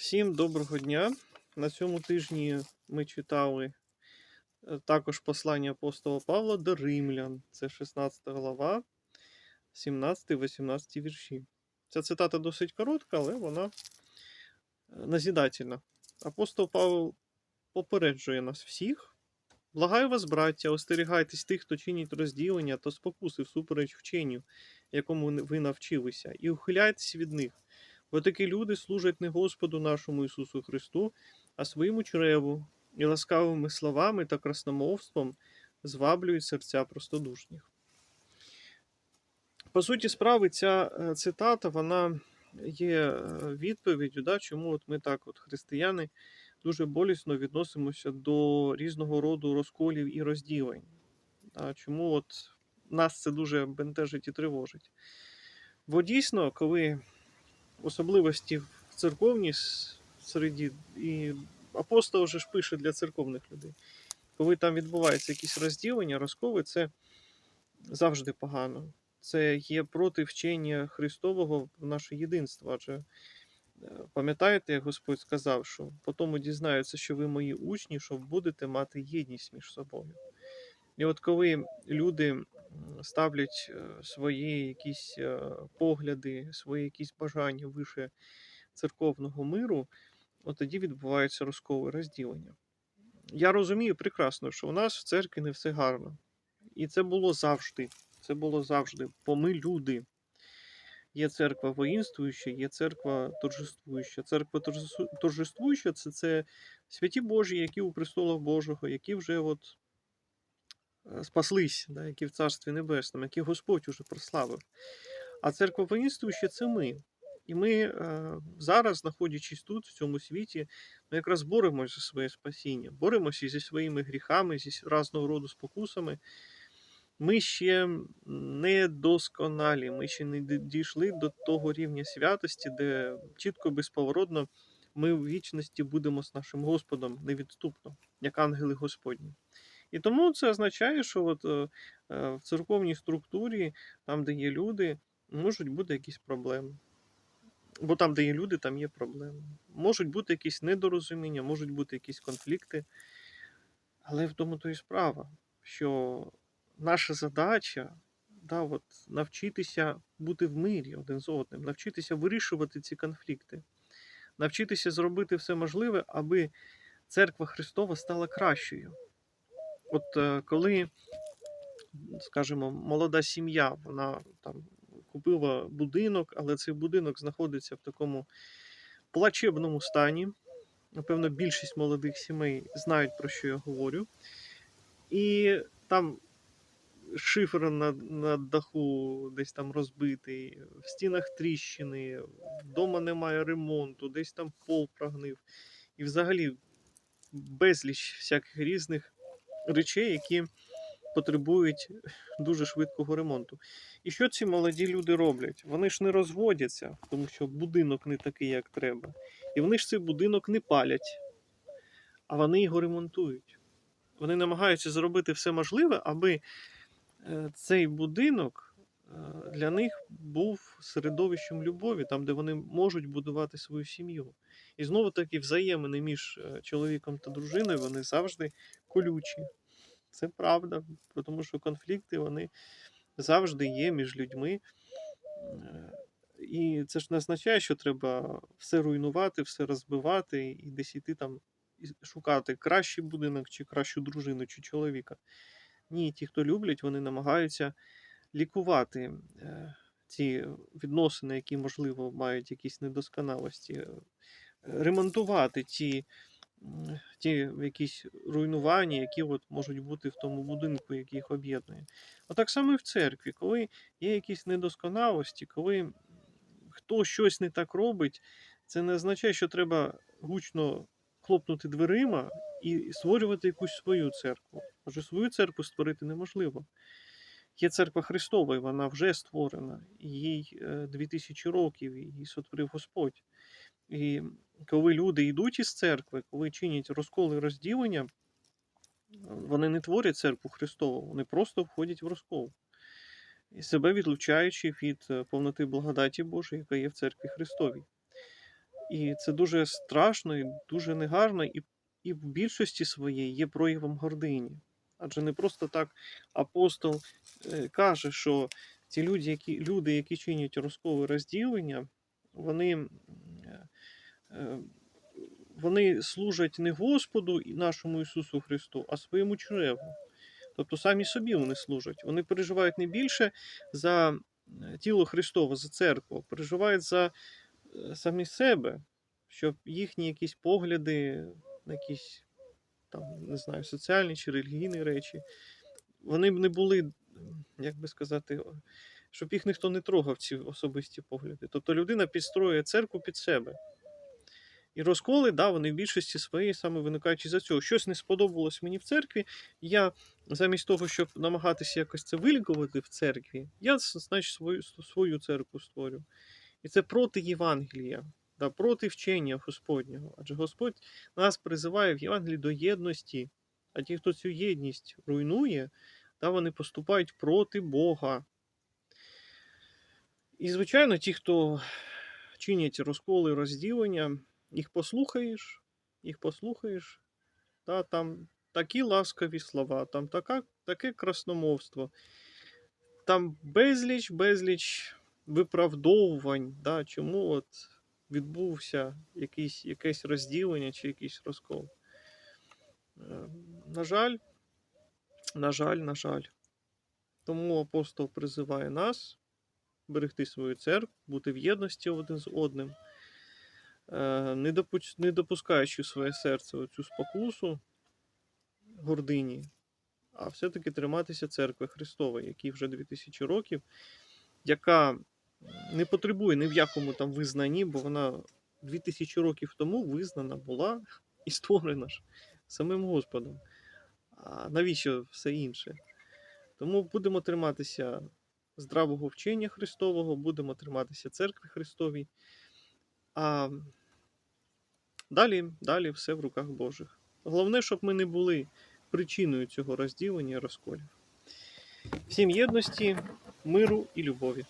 Всім доброго дня. На цьому тижні ми читали е, також послання апостола Павла до Римлян. Це 16 глава, 17-18 вірші. Ця цитата досить коротка, але вона е, назідательна. Апостол Павло попереджує нас всіх. Благаю вас, браття, остерігайтесь тих, хто чинить розділення та спокуси всупереч вченню, якому ви навчилися, і ухиляйтесь від них. Бо такі люди служать не Господу нашому Ісусу Христу, а своєму чреву, і ласкавими словами та красномовством зваблюють серця простодушніх. По суті справи, ця е, цитата вона є е, відповіддю, да, чому от ми так, от християни, дуже болісно відносимося до різного роду розколів і розділень. Да, чому от нас це дуже бентежить і тривожить. Бо дійсно, коли особливості в церковній середі, і апостол вже ж пише для церковних людей. Коли там відбувається якісь розділення, розколи, це завжди погано. Це є проти вчення Христового в наше єдинство. Адже е, пам'ятаєте, як Господь сказав, що по тому дізнаються, що ви мої учні, що будете мати єдність між собою. І от коли люди ставлять е, свої якісь е, погляди, свої якісь бажання вище церковного миру, от тоді відбуваються розколи розділення. Я розумію прекрасно, що у нас в церкві не все гарно. І це було завжди. Це було завжди. Бо ми люди. Є церква воїнствуюча, є церква торжествуюча. Церква торжествуюча це, це святі Божі, які у престолах Божого, які вже от спаслись, да, які в Царстві Небесному, які Господь уже прославив. А церква воїнствуюча це ми. І ми е, зараз, знаходячись тут, в цьому світі, ми якраз боремося за своє спасіння, боремося зі своїми гріхами, зі разного роду спокусами. Ми ще не досконалі, ми ще не дійшли до того рівня святості, де чітко, безповоротно ми в вічності будемо з нашим Господом невідступно, як ангели Господні. І тому це означає, що от, е, е, в церковній структурі, там, де є люди, можуть бути якісь проблеми. Бо там, де є люди, там є проблеми. Можуть бути якісь недорозуміння, можуть бути якісь конфлікти. Але в тому то і справа, що наша задача да, от, навчитися бути в мирі один з одним, навчитися вирішувати ці конфлікти, навчитися зробити все можливе, аби церква Христова стала кращою. От е, коли, скажімо, молода сім'я, вона там купила будинок, але цей будинок знаходиться в такому плачебному стані. Напевно, більшість молодих сімей знають, про що я говорю. І там шифер на, на даху десь там розбитий, в стінах тріщини, вдома немає ремонту, десь там пол прогнив. І взагалі безліч всяких різних речей, які потребують дуже швидкого ремонту. І що ці молоді люди роблять? Вони ж не розводяться, тому що будинок не такий, як треба. І вони ж цей будинок не палять, а вони його ремонтують. Вони намагаються зробити все можливе, аби е, цей будинок для них був середовищем любові, там, де вони можуть будувати свою сім'ю. І знову таки взаємини між е, чоловіком та дружиною вони завжди колючі. Це правда, тому що конфлікти вони завжди є між людьми. Е, І це ж не означає, що треба все руйнувати, все розбивати і десь іти там шукати кращий будинок, чи кращу дружину, чи чоловіка. Ні, ті, хто люблять, вони намагаються лікувати е, ці відносини, які, можливо, мають якісь недосконалості, е, ремонтувати ті, ті якісь руйнування, які от можуть бути в тому будинку, який їх об'єднує. Отак само і в церкві, коли є якісь недосконалості, коли хто щось не так робить, це не означає, що треба гучно хлопнути дверима і створювати якусь свою церкву. Адже свою церкву створити неможливо. Є церква Христова, і вона вже створена, їй е, 2000 років, її сотворив Господь. І коли люди йдуть із церкви, коли чинять розколи розділення, вони не творять церкву Христову, вони просто входять в розкол. І себе відлучаючи від е, повноти благодаті Божої, яка є в церкві Христовій. І це дуже страшно і дуже негарно, і, і в більшості своєї є проявом гордині. Адже не просто так апостол каже, що ці люди, які, люди, які чинять розколи розділення, вони, е, е, вони служать не Господу нашому Ісусу Христу, а своєму чреву. Тобто самі собі вони служать. Вони переживають не більше за е, тіло Христове, за церкву, переживають за е, самі себе, щоб їхні якісь погляди якісь там, не знаю, соціальні чи релігійні речі, вони б не були, як би сказати, щоб їх ніхто не трогав, ці особисті погляди. Тобто людина підстроює церкву під себе. І розколи, да, вони в більшості своєї саме виникають із-за цього. Щось не сподобалось мені в церкві. Я замість того, щоб намагатися якось це вилікувати в церкві, я значить свою, свою церкву створю. І це проти Євангелія, да, проти вчення Господнього. Адже Господь нас призиває в Євангелії до єдності. А ті, хто цю єдність руйнує, да, вони поступають проти Бога. І, звичайно, ті, хто чинять розколи, розділення, їх послухаєш, їх послухаєш, та, там такі ласкаві слова, там така, таке красномовство, там безліч, безліч виправдовувань, да, чому от відбувся якийсь, якесь розділення чи якийсь розкол. Е, На жаль, на жаль, на жаль. Тому апостол призиває нас берегти свою церкву, бути в єдності один з одним, е, не, допускаючи в своє серце цю спокусу гордині, а все-таки триматися церкви Христової, якій вже 2000 років, яка не потребує ні в якому там визнанні, бо вона 2000 років тому визнана була і створена ж самим Господом. А навіщо все інше? Тому будемо триматися здравого вчення Христового, будемо триматися церкви Христовій. А далі, далі все в руках Божих. Головне, щоб ми не були причиною цього розділення і розколів. Всім єдності, миру і любові.